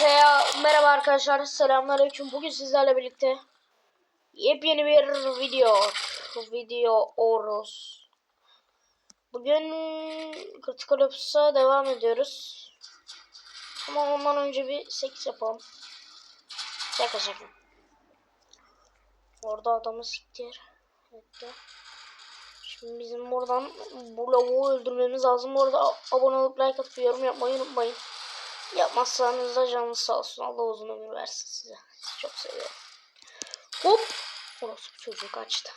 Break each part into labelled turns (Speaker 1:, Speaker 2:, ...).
Speaker 1: Seya merhaba arkadaşlar. Selamünaleyküm. Bugün sizlerle birlikte yepyeni bir video video oros bugün Critical Ops'a devam ediyoruz. Ama ondan önce bir seks yapalım. Şaka şaka. Orada adamı siktir. Etti şimdi bizim buradan bu lavuğu öldürmemiz lazım. Bu arada abone olup like atıp yorum yapmayı unutmayın Yapmazsanız da canınız sağ olsun. Allah uzun ömür versin size. Sizi çok seviyorum. Hop. Orası çocuğu kaçtı.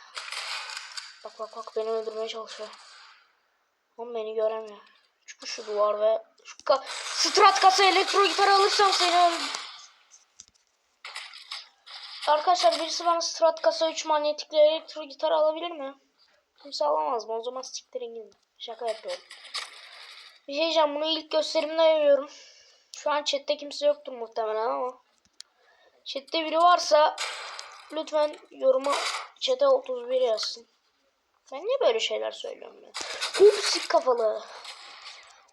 Speaker 1: Bak bak bak beni öldürmeye çalışıyor. Ama beni göremiyor. Çünkü şu duvar ve şu ka strat kasa elektro gitar alırsam seni. Arkadaşlar birisi bana strat kasa 3 manyetikli elektro gitar alabilir mi? Kimse alamaz mı? O zaman siktirin gidin. Şaka yapıyorum. Bir şey diyeceğim. Bunu ilk gösterimde yapıyorum. Şu an chatte kimse yoktur muhtemelen ama. Chatte biri varsa lütfen yoruma chat'e 31 yazsın. Ben niye böyle şeyler söylüyorum ya? Hupsik kafalı.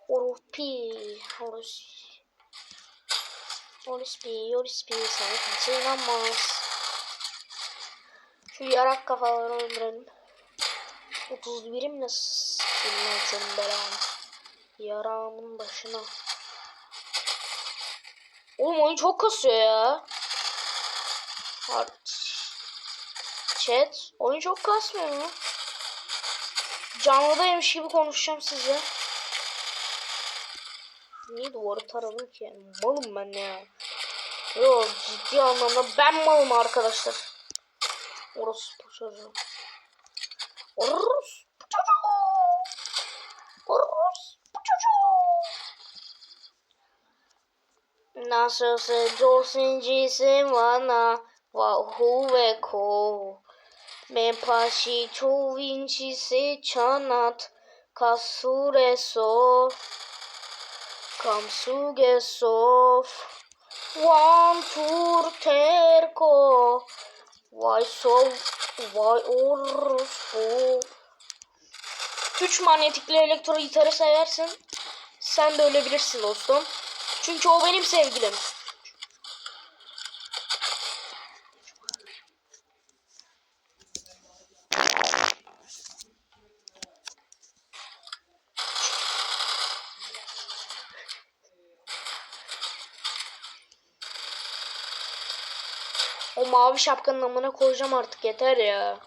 Speaker 1: Orospi. Orospi. Orospi. Orospi. Sana kimse inanmaz. Şu yarak kafaları öldürelim. 31'im ne s**tim ben senin belanı. Yaramın başına. Oğlum oyun çok kasıyor ya. Art. Chat. Oyun çok kasmıyor mu? Canlıdaymış gibi konuşacağım size. Niye duvarı taradım ki? Malım ben ya. Yok ciddi anlamda ben malım arkadaşlar. Orası bu çocuğu. Orası bu çocuğu. Orası bu çocuğu. Nasılsa dosyacısı bana vahu ko. Me pashi çovinci se çanat kasure so. Kamsuge sof. One tur terko. Vay sov. Vay orospu. Üç manyetikli elektro gitarı seversin. Sen de ölebilirsin dostum. Çünkü o benim sevgilim. O mavi şapkanın amına koyacağım artık yeter ya.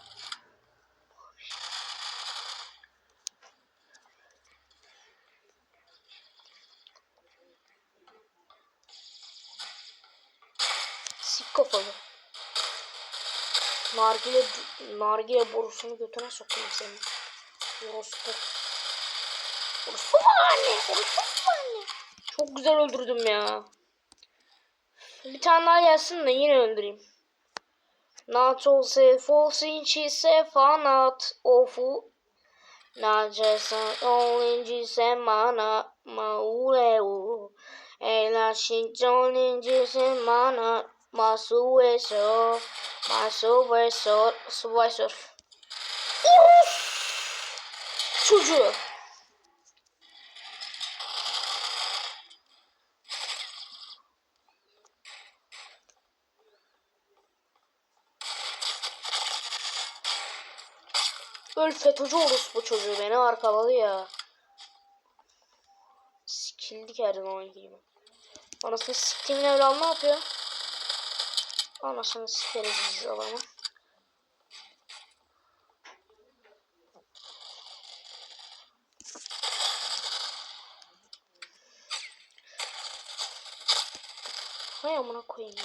Speaker 1: Sik kafalı. Nargile, nargile borusunu götüne sokayım senin. Orospu. Orospu anne? Orospu anne? Çok güzel öldürdüm ya. Bir tane daha gelsin de yine öldüreyim. Nato se fosinci se fanat ofu. Nacesa olinci se mana mauleu. Ela shinjoninci se mana masueso. Masueso. Suvaysor. Çocuğu. Öl orospu çocuğu beni arkaladı ya. Sikildik her zaman gibi. Anasını siktiğimin evladı ne yapıyor? Anasını sikeriz biz adamı. Hay amına koyayım ya.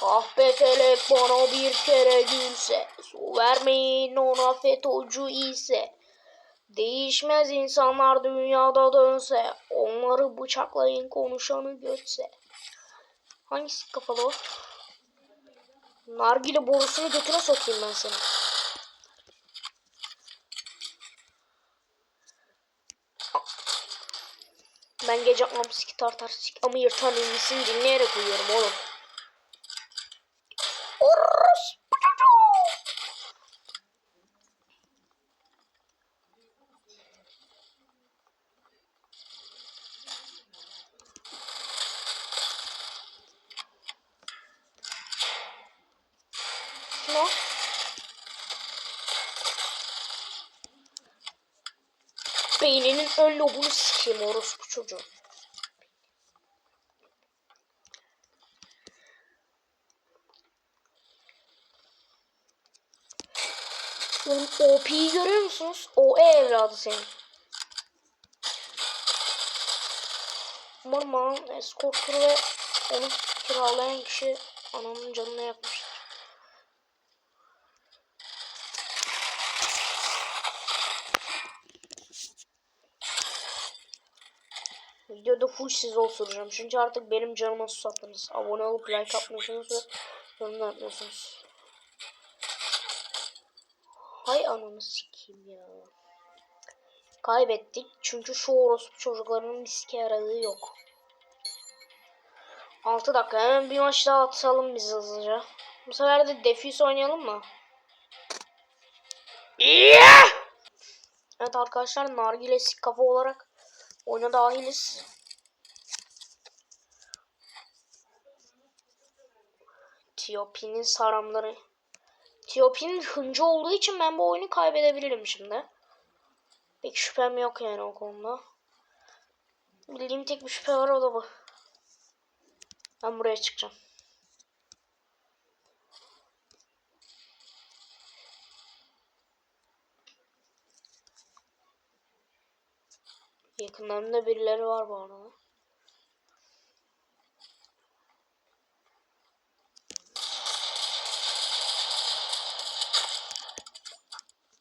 Speaker 1: Kahpe felek bir kere gülse Su vermeyin ona FETÖ'cü ise Değişmez insanlar dünyada dönse Onları bıçaklayın konuşanı götse Hangisi kafalı o? Nargile borusunu götüne sokayım ben seni. Ben gece amsiki tartar sik ama yırtan ünlüsünü dinleyerek uyuyorum oğlum. Orospu çocuğu. Kim o? Ön lobunu sikeyim orospu çocuğu. Oğlum OP'yi görüyor musunuz? O E evladı senin. Umarım eskorturu ve onu kiralayan kişi anamın canına yakmıştır. Videoda full siz osuracağım. Çünkü artık benim canıma susattınız. Abone olup like atmıyorsunuz ve yorum da atmıyorsunuz. Hay ananı sikeyim ya. Kaybettik çünkü şu orospu çocuklarının riske yaradığı yok. 6 dakika hemen bir maç daha atalım biz hızlıca. Bu sefer de defis oynayalım mı? Evet arkadaşlar nargile sik kafa olarak oyuna dahiliz. Tiopi'nin saramları. Tiopi'nin hıncı olduğu için ben bu oyunu kaybedebilirim şimdi. Pek şüphem yok yani o konuda. Bildiğim tek bir şüphe var o da bu. Ben buraya çıkacağım. Yakınlarında birileri var bu arada.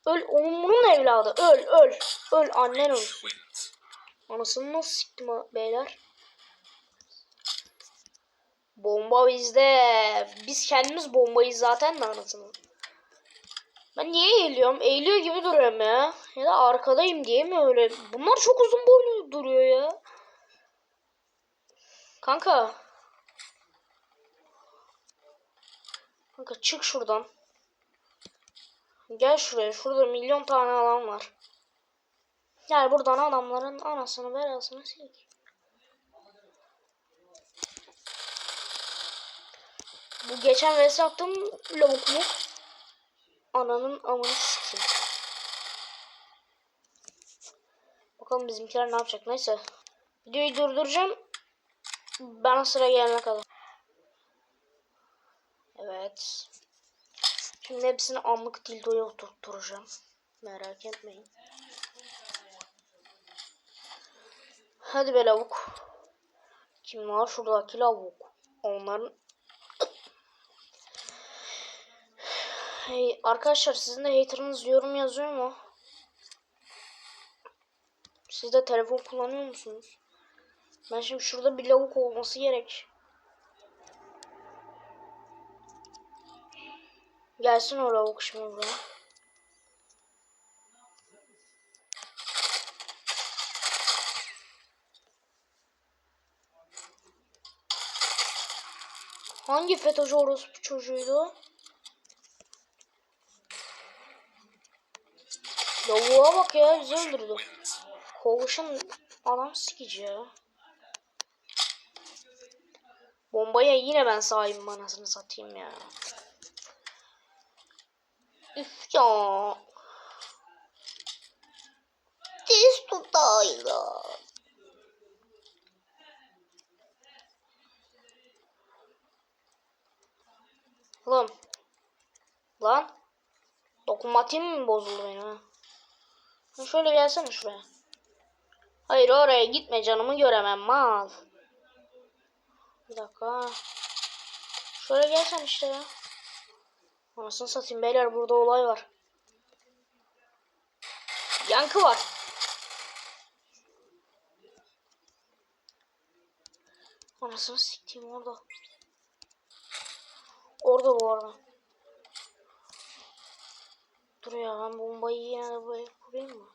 Speaker 1: Öl onun bunun evladı. Öl öl. Öl annen ölsün. Anasını nasıl siktim beyler? Bomba bizde. Biz kendimiz bombayız zaten de anasını. Ben niye eğiliyorum? Eğiliyor gibi duruyorum ya. Ya da arkadayım diye mi öyle? Bunlar çok uzun boylu duruyor ya. Kanka. Kanka çık şuradan. Gel şuraya. Şurada milyon tane adam var. Gel buradan adamların anasını belasını sil. Bu geçen vs attığım lavuk mu? Ananın amını sikeyim. Bakalım bizimkiler ne yapacak. Neyse. Videoyu durduracağım. Bana sıra gelene kadar. Evet. Şimdi hepsini anlık dildoya oturtturacağım. Merak etmeyin. Hadi be lavuk. Kim var şuradaki lavuk? Onların Hey arkadaşlar sizin de haterınız yorum yazıyor mu? Siz de telefon kullanıyor musunuz? Ben şimdi şurada bir lavuk olması gerek. Gelsin o lavuk şimdi buraya. Hangi FETÖ'cü orospu çocuğuydu? Lavuğa bak ya bizi öldürdü. Kovuşun adam sikici ya. Bombaya yine ben sahibim anasını satayım ya. Üf ya. Diz tutayla. Lan. Lan. Dokunmatiğim mi bozuldu benim ha? Şöyle gelsene şuraya. Hayır oraya gitme canımı göremem mal. Bir dakika. Şöyle gelsen işte ya. Anasını satayım beyler burada olay var. Yankı var. Anasını sikeyim orada. Orada bu arada. Dur ya ben bombayı yine de buraya kurayım mı?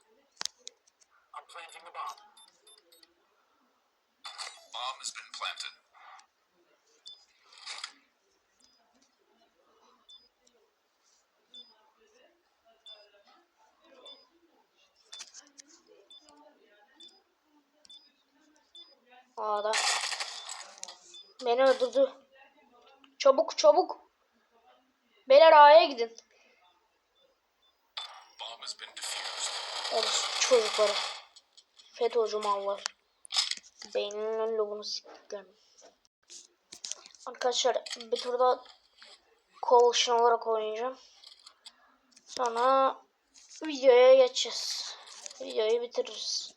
Speaker 2: Bomb has been planted.
Speaker 1: A'da. Beni öldürdü. Çabuk çabuk. Beyler A'ya gidin. Orası çocukları. FETÖ'cü mallar. Beyninin lobunu siktiklerim. Arkadaşlar bir turda coalition olarak oynayacağım. Sonra videoya geçeceğiz. Videoyu bitiririz.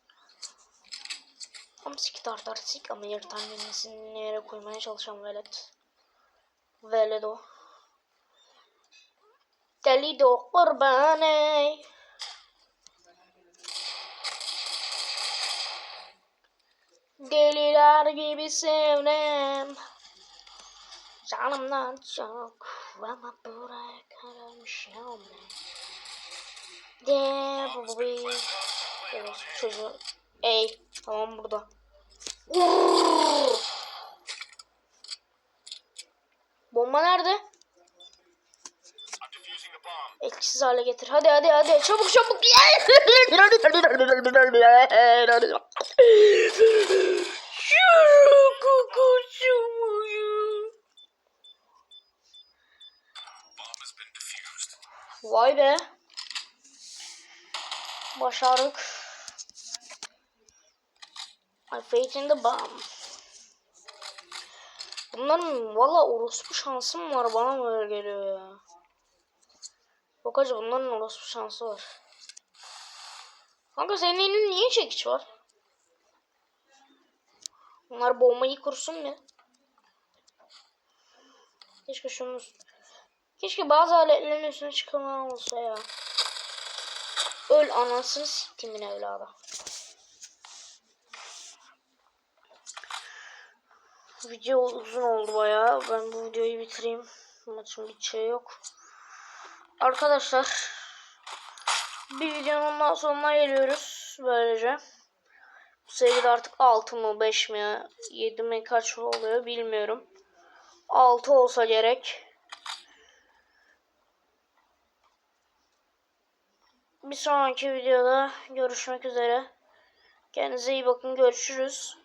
Speaker 1: Sik tartar ama yer tanesini yere koymaya çalışan velet. Velet o. Deli de o kurban ey. Deliler gibi sevdim. Canımdan çok ama buraya kararmışım. De bu bir Evet, çocuğu. Ey tamam burada. Bomba nerede? Etkisiz hale getir. Hadi hadi hadi. Çabuk çabuk. Vay be. Başardık. Fate in the bomb. Bunların valla orospu şansı mı var bana mı geliyor ya. Yok bunların orospu şansı var. Kanka senin elin niye çekiç var? Bunlar bombayı kursun mu? Keşke şunu... Keşke bazı aletlerin üstüne çıkamayan olsa ya. Öl anasını siktimin Video uzun oldu bayağı. Ben bu videoyu bitireyim. Maçın bir şey yok. Arkadaşlar bir videonun sonuna geliyoruz böylece. Bu seride artık 6 mı 5 mi 7 mi kaç oluyor bilmiyorum. 6 olsa gerek. Bir sonraki videoda görüşmek üzere. Kendinize iyi bakın. Görüşürüz.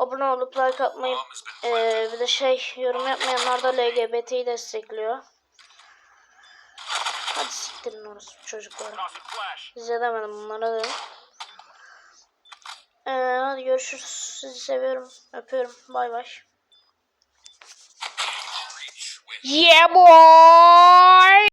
Speaker 1: Abone olup like atmayı eee, bir de şey yorum yapmayanlar da LGBT'yi destekliyor. Hadi siktirin orası çocukları. Demedim bunlara dedim. Eee, hadi görüşürüz. Sizi seviyorum. Öpüyorum. Bay bay. Yeah boy.